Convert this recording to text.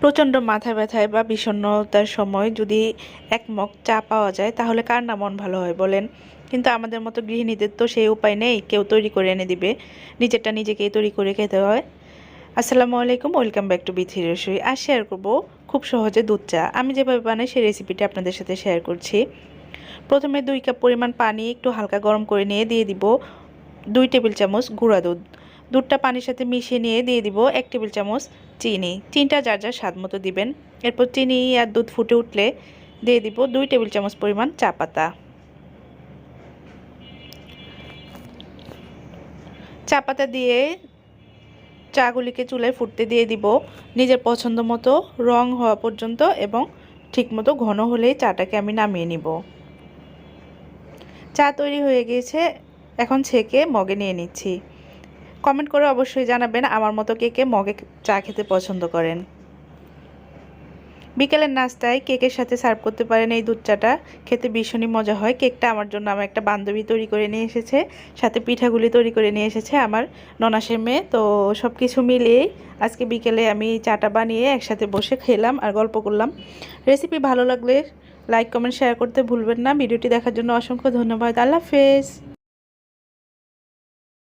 প্রচণ্ড মাথা ব্যথায় বা বিষণ্ণতার সময় যদি এক মগ চা পাওয়া যায়, তাহলে কার না মন ভালো হয় বলেন? কিন্তু আমাদের মতো গৃহিণীদের তো সেই উপায় নেই, কেউ তৈরি করে এনে দিবে, নিজেরটা নিজেকেই তৈরি করে খেতে হয়। আসসালামু আলাইকুম, welcome back to Bithi Rasui R share করব খুব সহজে দুধ চা। আমি যেভাবে বানাই, সেই রেসিপিটা আপনাদের সাথে শেয়ার করছি। প্রথমে দুই কাপ পরিমাণ পানি একটু হালকা গরম করে নিয়ে দিয়ে দিব দুই টেবিল চামচ গুঁড়া দুধ। দুধটা পানির সাথে মিশিয়ে নিয়ে দিয়ে দিব এক টেবিল চামচ চিনি চিনিটা যার যার স্বাদ মতো দিবেন। এরপর চিনি আর দুধ ফুটে উঠলে দিয়ে দিব দুই টেবিল চামচ পরিমাণ চা পাতা। চা পাতা দিয়ে চাগুলিকে চুলায় ফুটতে দিয়ে দিব। নিজের পছন্দ মতো রং হওয়া পর্যন্ত এবং ঠিকমতো ঘন হলেই চাটাকে আমি নামিয়ে নিব। চা তৈরি হয়ে গিয়েছে, এখন ছেঁকে মগে নিয়ে নিচ্ছি। কমেন্ট করে অবশ্যই জানাবেন আমার মতো কে কে মগে চা খেতে পছন্দ করেন। বিকেলের নাস্তায় কেকের সাথে সার্ভ করতে পারেন এই দুধ চাটা। খেতে ভীষণই মজা হয়। কেকটা আমার জন্য আমার একটা বান্ধবী তৈরি করে নিয়ে এসেছে। সাথে পিঠাগুলি তৈরি করে নিয়ে এসেছে আমার ননাসের মেয়ে। তো সব কিছু মিলিয়ে আজকে বিকেলে আমি চাটা বানিয়ে একসাথে বসে খেলাম আর গল্প করলাম। রেসিপি ভালো লাগলে লাইক কমেন্ট শেয়ার করতে ভুলবেন না। ভিডিওটি দেখার জন্য অসংখ্য ধন্যবাদ। আল্লাহ হাফেজ।